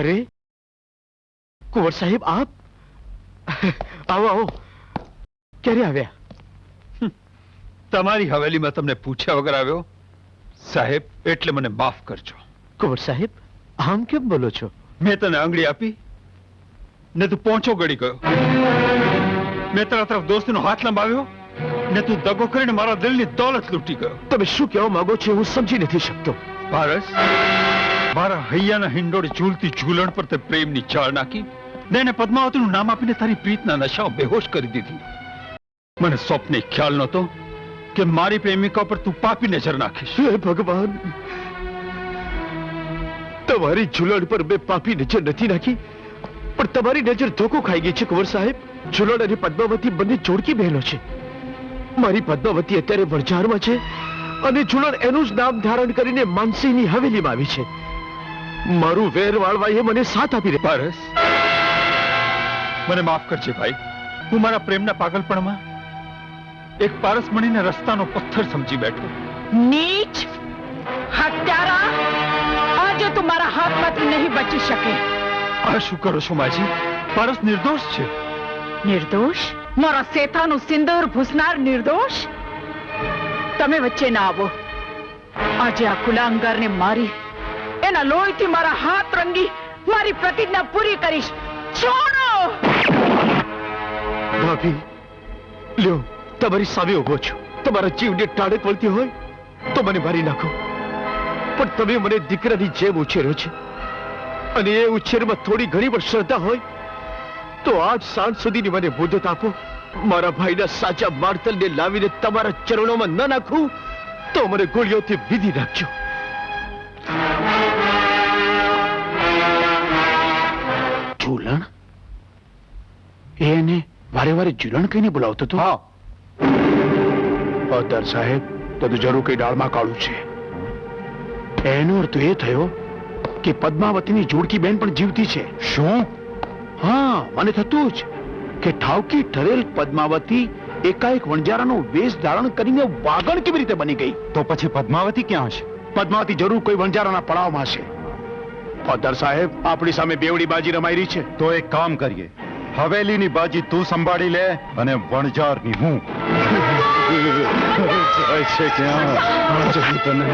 અરે કુંવર સાહેબ આપ આવો આવો ક્યારે આવ્યા તમારી હવેલીમાં તમને પૂછ્યા વગર આવ્યો સાહેબ એટલે મને માફ કરજો કુંવર સાહેબ આમ કેમ બોલો છો મેં તને આંગળી આપી ને તું પહોંચો ગળી ગયો મેં તારા તરફ દોસ્તનો હાથ લંબાવ્યો ને તું દગો કરીને મારા દિલની દોલત લૂંટી ગયો તમે શું કહેવા માંગો છો હું સમજી નથી શકતો પારસ મારા હૈયાના હિંડોળે ઝૂલતી ઝૂલણ પર તે પ્રેમની ચાળ નાખી ને પદ્માવતીનું નામ આપીને તારી પ્રીતના નશાઓ બેહોશ કરી દીધી. મને સ્વપ્ને ખ્યાલ નહોતો કે મારી પ્રેમિકા પર તું પાપી નજર નાખીશ. હે ભગવાન, તમારી ઝૂલણ પર મેં પાપી નજર નથી નાખી, પણ તમારી નજર ધોકો ખાઈ ગઈ છે, કુંવર સાહેબ. ઝૂલણ અને પદ્માવતી બંને જોડકી બહેનો છે. મારી પદ્માવતી અત્યારે વણઝારમાં છે અને ઝૂલણ એનું જ નામ ધારણ કરીને માનસિંહની હવેલીમાં આવી છે. મારું વેર વાળવાએ મને સાથ આપી દે. પારસ. મને માફ કરજે ભાઈ. હું મારા પ્રેમના પાગલપણમાં એક પારસ મણીને રસ્તાનો પથ્થર સમજી બેઠો. નીચ હત્યારા? આજે તું મારા હાથમાંથી નહીં બચી શકે. આ શું કરો છો માજી? પારસ નિર્દોષ છે. નિર્દોષ? મારા શેથાનું સિંદૂર ભૂસનાર નિર્દોષ? તમે વચ્ચે ના આવો. આજે આ કુલાંગારને મારી એના લોહીથી મારા હાથ રંગી મારી પ્રતિજ્ઞા પૂરી કરીશ. છોડો! ભાભી, લ્યો, તમારી સામે ઊભો છું. તમારા જીવને ટાળક વળતી હોય તો મને મારી નાખો. પણ તમે મને દીકરાની જેમ ઉછેર્યો છે. અને એ ઉછેરમાં થોડી ઘણી પણ શ્રદ્ધા હોય તો આજ સાંજ સુધીની મને મુદત આપો. મારા ભાઈના સાચા માર્તલને લાવીને તમારા ચરણોમાં ન નાખું તો મને ગોળીઓથી વિધિ નાખજો. એને વારે વારે જીરણ કહીને બોલાવતો હતો? હા. અદર સાહેબ તો જરૂર કઈ ડાળમાં કાળું છે. એનો અર્થ એ થયો કે પદ્માવતીની જોડકી બેન પણ જીવતી છે. શું? હા મને થતું જ કે ઠાવકી ઠરેલ પદ્માવતી એકાએક વણજારાનો વેશ ધારણ કરીને વાગણ કેવી રીતે બની ગઈ? તો પછી પદ્માવતી ક્યાં છે પદ્માવતી જરૂર કોઈ વણજારાના પડાવમાં હશે. ફાધર સાહેબ આપણી સામે બેવડી બાજી રમાઈ રહી છે. તો એક કામ કરીએ. હવેલીની બાજી તું સંભાળી લે અને વણઝારની હું. જાય છે ક્યાં જવું તને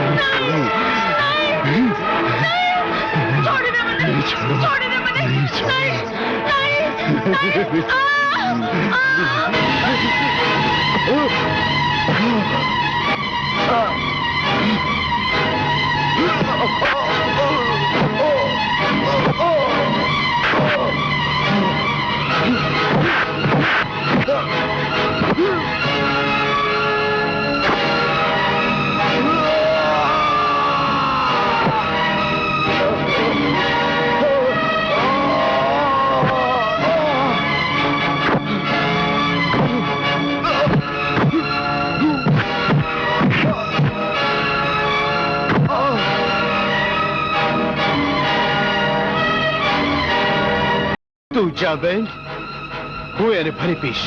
છોડી તું જા બેન હું એને ફરી પીશ.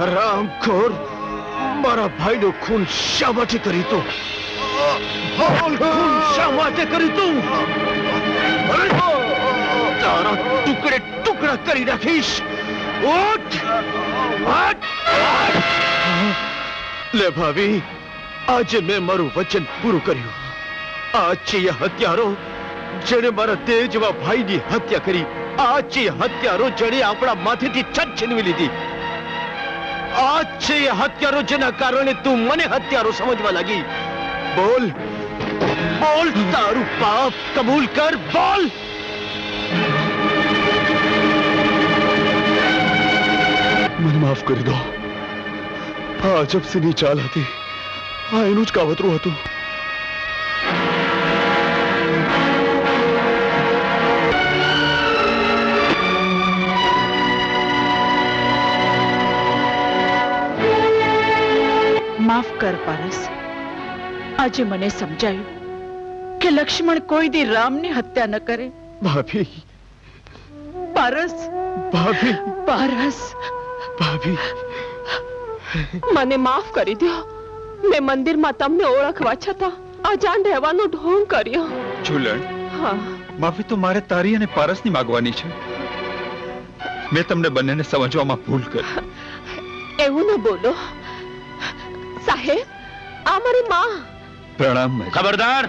બોલ હરામ ખોર મારા ભાઈનો ખૂન શા માટે કરી તું ખૂન શા માટે કરી તું તારા ટુકડે ટુકડા કરી નાખીશ ઉઠ! લે ભાવી આજે મેં મારું વચન પૂરું કર્યું આ છે હત્યારો જેણે મારા તેજવા ભાઈની હત્યા કરી આ છે હત્યારો જેણે આપણા માથેથી છત છીનવી લીધી આ છે એ હત્યારો જેના કારણે તું મને હત્યારો સમજવા લાગી. બોલ. બોલ, તારું પાપ કબૂલ કર, બોલ. મને માફ કરી દો. આ અજબસીની ચાલ હતી. આ એનું જ કાવતરું હતું. માફ કર પારસ. આજે મને સમજાયું કે લક્ષ્મણ કોઈ દી રામની હત્યા ન કરે. ભાભી. પારસ. ભાભી. પારસ. ભાભી. મને માફ કરી દો મેં મંદિરમાં તમને ઓળખવા છતાં અજાણ રહેવાનો ઢોંગ કર્યો. ઝુલણ હા. માફી તો મારે તારી અને પારસની માંગવાની છે. મેં તમને બંનેને સમજવામાં ભૂલ કરી. એવું ન બોલો. સાહેબ આ મારી માં. પ્રણામ મેં ખબરદાર.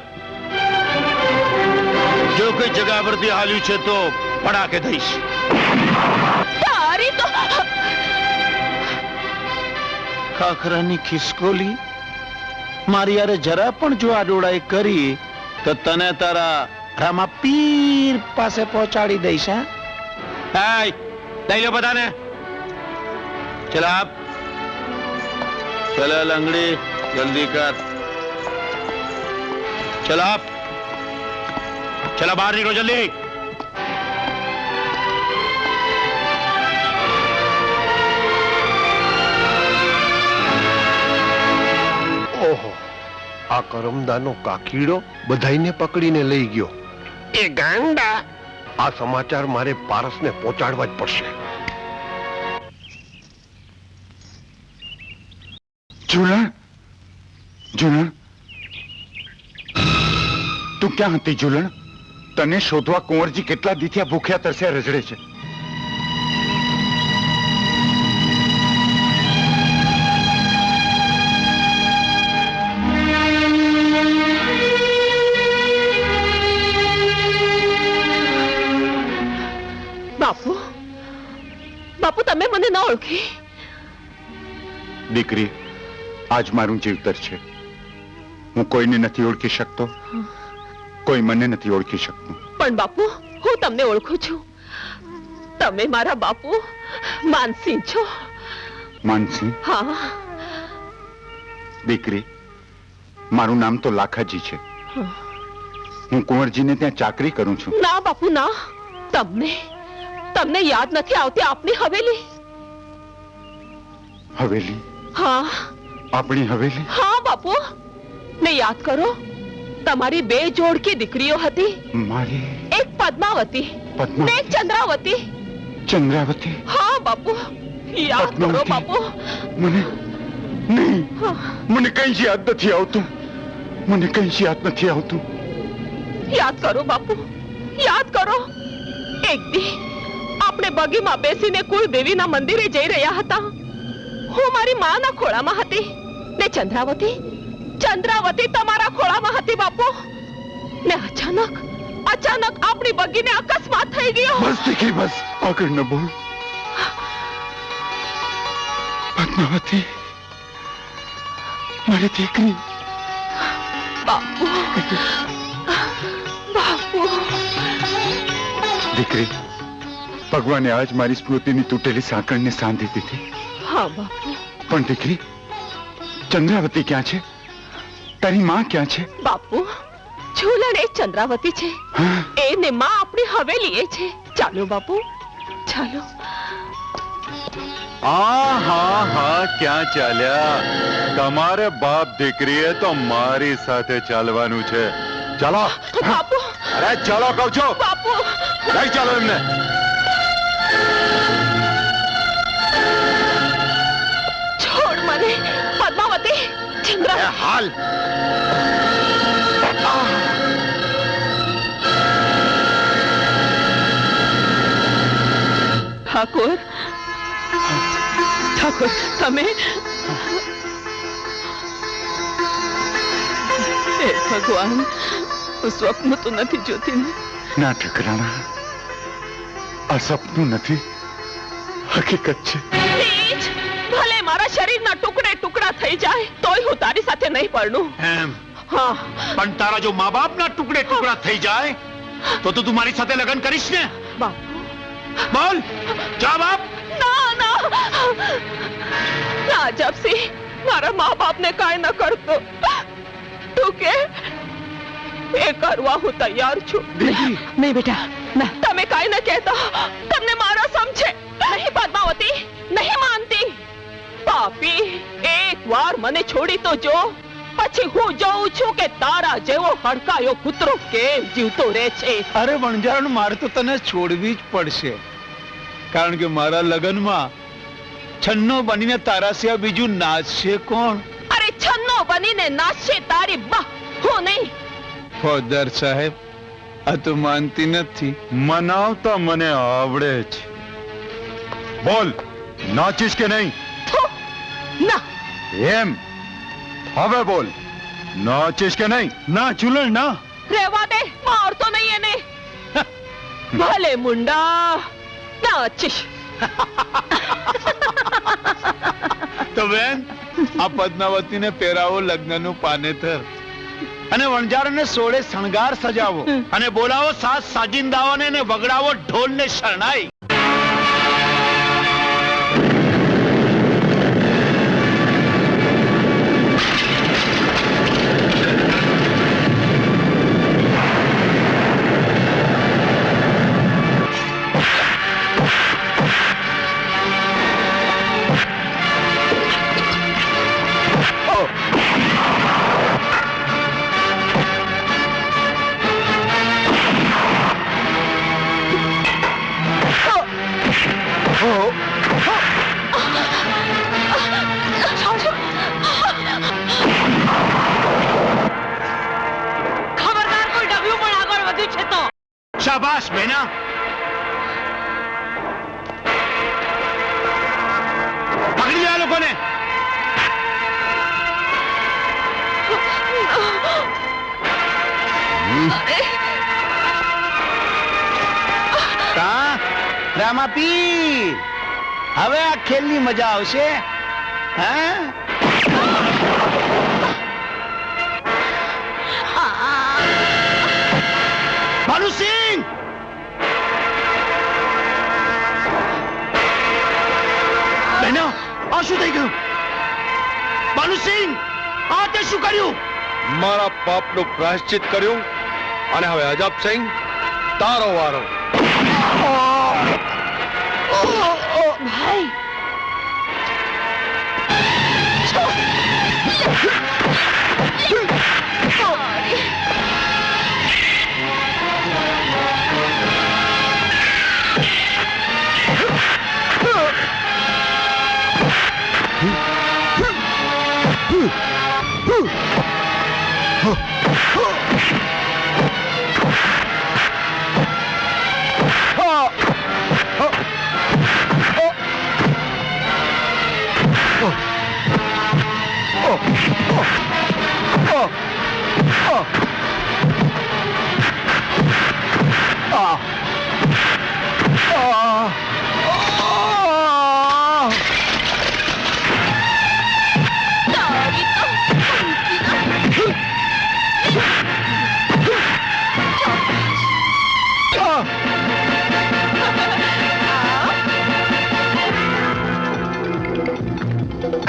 જો કોઈ જગ્યા પરથી હાલ્યું છે તો પડાકે દઈશ. તારી તો ખાખરાની ખિસકોલી? મારી યારે જરા પણ જો આ ડોળાઈ કરી તો તને તારા રામા પીર પાસે પહોંચાડી દઈશ હા? લઈ લો બધાને. ચલો આપ. ચલ લંગડી જલ્દી કર ચલ આપ ચલો બહાર નીકળો જલ્દી ઓહો આ કરમદાનો કાકીડો બધાઈને પકડીને લઈ ગયો એ ગાંડા આ સમાચાર મારે પારસને પહોંચાડવા જ પડશે ઝૂલણ ઝૂલણ તું ક્યાં હતી ઝૂલણ તને શોધવા કુંવરજી કેટલા દીથિયા ભૂખ્યા તરસ્યા રજડે છે બાપુ બાપુ તમે મને ન ઓળખી. દીકરી આજ મારું જીવતર છે. હું કોઈને નથી ઓળખી શકતો કોઈ મને નથી ઓળખી શકતું. પણ બાપુ હું તમને ઓળખું છું. તમે મારા બાપુ માનસિંહ છો. માનસિંહ? હા. દીકરી મારું નામ તો લાખાજી છે. હું કુંવરજીને ત્યાં ચાકરી કરું છું. ના બાપુ ના. તમને તમને યાદ નથી આવતી આપની હવેલી? હવેલી? હા. આપણી હવેલી? હા બાપુ. ને યાદ કરો તમારી બે જોડકી દીકરીઓ હતી. મારી એક પદ્માવતી પદ્મા ને એક ચંદ્રાવતી. ચંદ્રાવતી? હા બાપુ. યાદ કરો બાપુ. મને નહીં. મને કઈ જ યાદ નથી આવતું. મને કઈ યાદ નથી આવતું. યાદ કરો બાપુ. યાદ કરો. એક દી આપણે બગીમાં બેસીને કુળદેવીના મંદિરે જઈ રહ્યા હતા. હું મારી માના ખોળામાં હતી. ને ચંદ્રાવતી? ચંદ્રાવતી તમારા ખોળામાં હતી બાપુ. ને અચાનક અચાનક આપણી બગીને અકસ્માત થઈ ગયો. બસ દીકરી બસ. આગળ ન બોલ. પદ્માવતી મારી દીકરી. બાપુ. બાપુ. દીકરી ભગવાને આજ મારી સ્મૃતિની તૂટેલી સાંકળને સાંધી દીધી. હા બાપુ. પણ દીકરી ચંદ્રાવતી ક્યાં છે? તારી માં ક્યાં છે? બાપુ ઝૂલણ એ ચંદ્રાવતી છે. એને માં આપણી હવેલી એ છે. ચાલો બાપુ ચાલો. આ હા હા ક્યાં ચાલ્યા? તમારે બાપ દીકરીએ તો મારી સાથે ચાલવાનું છે. ચાલો. બાપુ. અરે ચાલો કહું છો. બાપુ. લઈ ચાલો એમને. ચંદ્ર હાલ. ઠાકોર. ઠાકોર તમે? હે ભગવાન હું સ્વપ્ન તો નથી જોતી. ને ના ઠકરાણા આ સપનું નથી. હકીકત છે. થઈ જાય તોય હું તારી સાથે નહીં પરણું. એમ? હા. પણ તારા જો મા બાપના ટુકડે ટુકડા થઈ જાય તો તું તું મારી સાથે લગ્ન કરીશ ને? બાપુ. બોલ જા બાપ. ના ના. ના જપસી મારા મા બાપને કાંઈ ન કરતો. તું કે એ કરવા હું તૈયાર છું. નહીં બેટા ના. તમે કાંઈ ન કહેતા. તમને મારા સમજે. નહીં પદ્માવતી. નહીં માનતી. પાપી એક વાર મને છોડી તો જો. પછી હું જોઉં છું કે તારા જેવો હડકાયો કૂતરો કેમ જીવતો રહે છે? અરે વણજારણ મારે તો તને છોડવી જ પડશે. કારણ કે મારા લગ્નમાં છન્નો બનીને તારા સિવાય બીજું નાચશે કોણ? અરે છન્નો બનીને નાચશે તારી બા હું નહીં. ફોદર સાહેબ આ તો માનતી નથી. મનાવતા મને આવડે છે. બોલ નાચીશ કે નહીં? ના. એમ? હવે બોલ. નાચીશ કે નહીં? ના ચુલણ ના. રહેવા દે મારતો નહીં એને. ભલે મુંડા. નાચીશ તો બેન આ પદ્માવતીને પહેરાવો લગ્નનું પાનેતર. અને વણજારને સોળે શણગાર સજાવો. અને બોલાવો સાત સાજિંદાઓને ને વગડાવો ઢોલને શરણાઈ. શાબાશ બેના પકડી આ લોકોને કા રામાપીર હવે આ ખેલની મજા આવશે હા ભાનુસિંહ આ શું થઈ ગયું બાલુસિંહ આ તે શું કર્યું મારા પાપનું પ્રાયશ્ચિત કર્યું અને હવે અજબસિંહ તારો વારો ભાઈ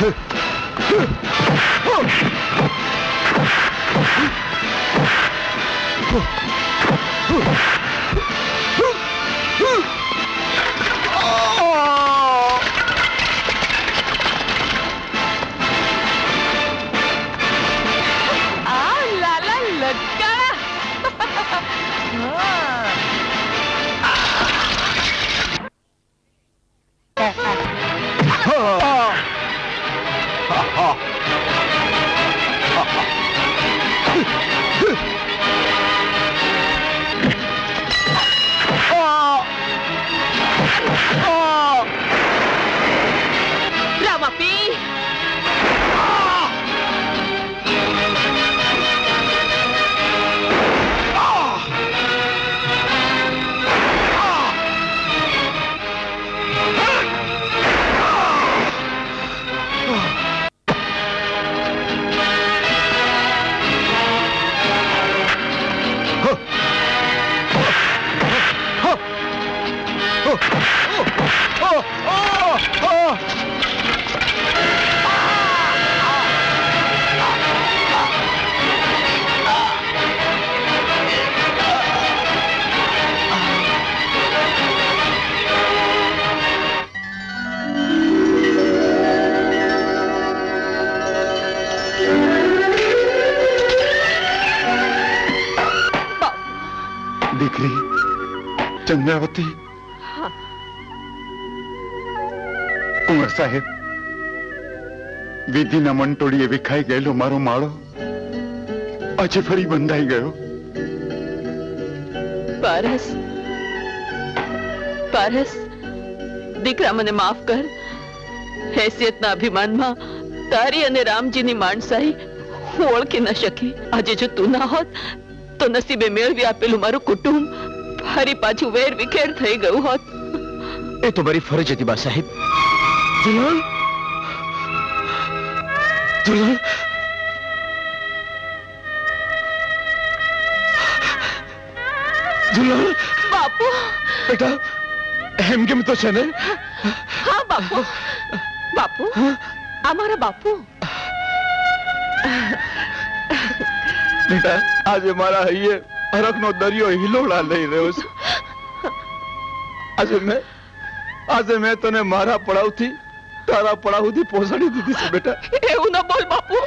આ દીકરી ચંદ્રાવતી સાહેબ. વિધિના મંટોળીએ વિખાઈ ગયેલો મારો માળો આજે ફરી બંધાઈ ગયો. પારસ પારસ દીકરા મને માફ કર. હેસિયતના અભિમાનમાં તારી અને રામજીની માણસાઈ હું ઓળખી ન શકી. આજે જો તું ના હોત તો નસીબે મેળવી આપેલું મારું કુટુંબ ફરી પાછું વેર વિખેર થઈ ગયું હોત. એ તો મારી ફરજ હતી બા સાહેબ. દુલ્હન દુલ્હન દુલ્હન બાપુ. બેટા એમ કેમ તો છે ને? હા બાપુ. બાપુ અમારા બાપુ. બેટા આજે મારા હૈયે હરખનો દરિયો હિલોળા લઈ રહ્યો છે. આજે મેં આજે મેં તને મારા પડાવથી તારા પડાવ સુધી પહોંચાડી દીધી છે બેટા. એવું ન બોલ બાપુ.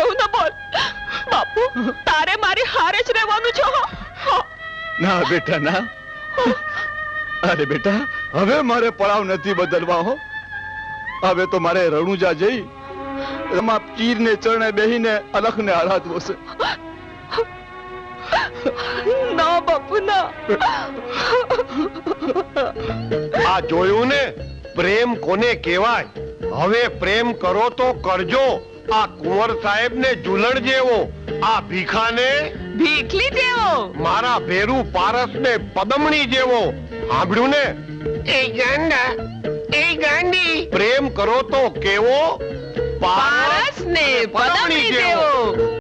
એવું ન બોલ. બાપુ તારે મારી હારે જ રહેવાનું છે ના બેટા ના. અરે બેટા હવે મારે પડાવ નથી બદલવા હો. હવે તો મારે રણુજા જઈ એમાં પીરને ચરણે બેહીને અલખને આરાધવો છે ના બાપુ ના. આ જોયું ને? પ્રેમ કોને કહેવાય? હવે પ્રેમ કરો તો કરજો. આ કુંવર સાહેબ ને જુલણ જેવો આ ભીખાને ભીખલી જેવો. મારા ભેરુ પારસ ને પદમણી જેવો. સાંભળ્યું ને? એ ગાંડા એ ગાંડી. પ્રેમ કરો તો કેવો? પારસ ને પદમણી જેવો.